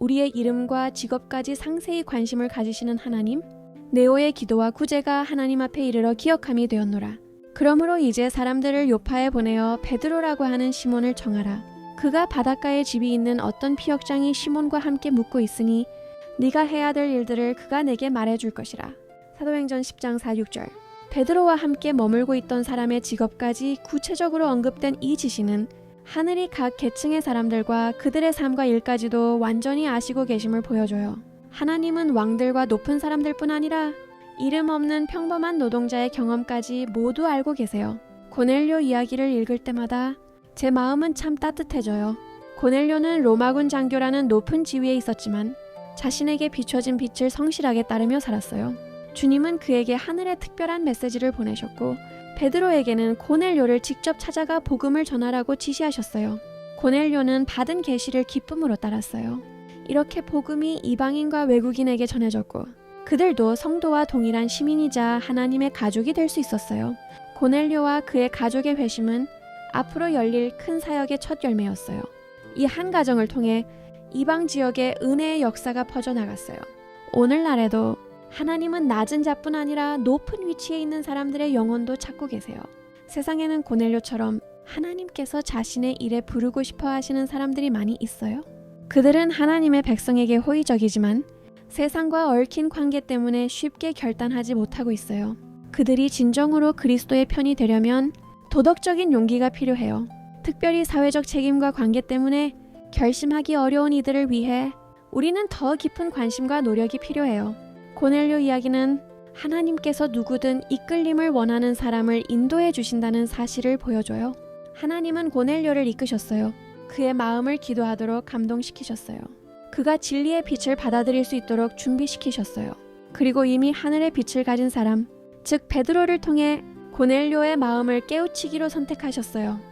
우리의 이름과 직업까지 상세히 관심을 가지시는 하나님, 네오의 기도와 구제가 하나님 앞에 이르러 기억함이 되었노라. 그러므로 이제 사람들을 요파에 보내어 베드로라고 하는 시몬을 정하라. 그가 바닷가에 집이 있는 어떤 피역장이 시몬과 함께 묵고 있으니 네가 해야 될 일들을 그가 내게 말해 줄 것이라. 사도행전 10장 4, 6절. 베드로와 함께 머물고 있던 사람의 직업까지 구체적으로 언급된 이 지시는 하늘이 각 계층의 사람들과 그들의 삶과 일까지도 완전히 아시고 계심을 보여줘요. 하나님은 왕들과 높은 사람들뿐 아니라 이름 없는 평범한 노동자의 경험까지 모두 알고 계세요. 고넬료 이야기를 읽을 때마다 제 마음은 참 따뜻해져요. 고넬료는 로마군 장교라는 높은 지위에 있었지만 자신에게 비춰진 빛을 성실하게 따르며 살았어요. 주님은 그에게 하늘의 특별한 메시지를 보내셨고 베드로에게는 고넬료를 직접 찾아가 복음을 전하라고 지시하셨어요. 고넬료는 받은 계시를 기쁨으로 따랐어요. 이렇게 복음이 이방인과 외국인에게 전해졌고 그들도 성도와 동일한 시민이자 하나님의 가족이 될 수 있었어요. 고넬료와 그의 가족의 회심은 앞으로 열릴 큰 사역의 첫 열매였어요. 이 한 가정을 통해 이방 지역에 은혜의 역사가 퍼져나갔어요. 오늘날에도 하나님은 낮은 자뿐 아니라 높은 위치에 있는 사람들의 영혼도 찾고 계세요. 세상에는 고넬료처럼 하나님께서 자신의 일에 부르고 싶어 하시는 사람들이 많이 있어요. 그들은 하나님의 백성에게 호의적이지만 세상과 얽힌 관계 때문에 쉽게 결단하지 못하고 있어요. 그들이 진정으로 그리스도의 편이 되려면 도덕적인 용기가 필요해요. 특별히 사회적 책임과 관계 때문에 결심하기 어려운 이들을 위해 우리는 더 깊은 관심과 노력이 필요해요. 고넬료 이야기는 하나님께서 누구든 이끌림을 원하는 사람을 인도해 주신다는 사실을 보여줘요. 하나님은 고넬료를 이끄셨어요. 그의 마음을 기도하도록 감동시키셨어요. 그가 진리의 빛을 받아들일 수 있도록 준비시키셨어요. 그리고 이미 하늘의 빛을 가진 사람, 즉 베드로를 통해 고넬료의 마음을 깨우치기로 선택하셨어요.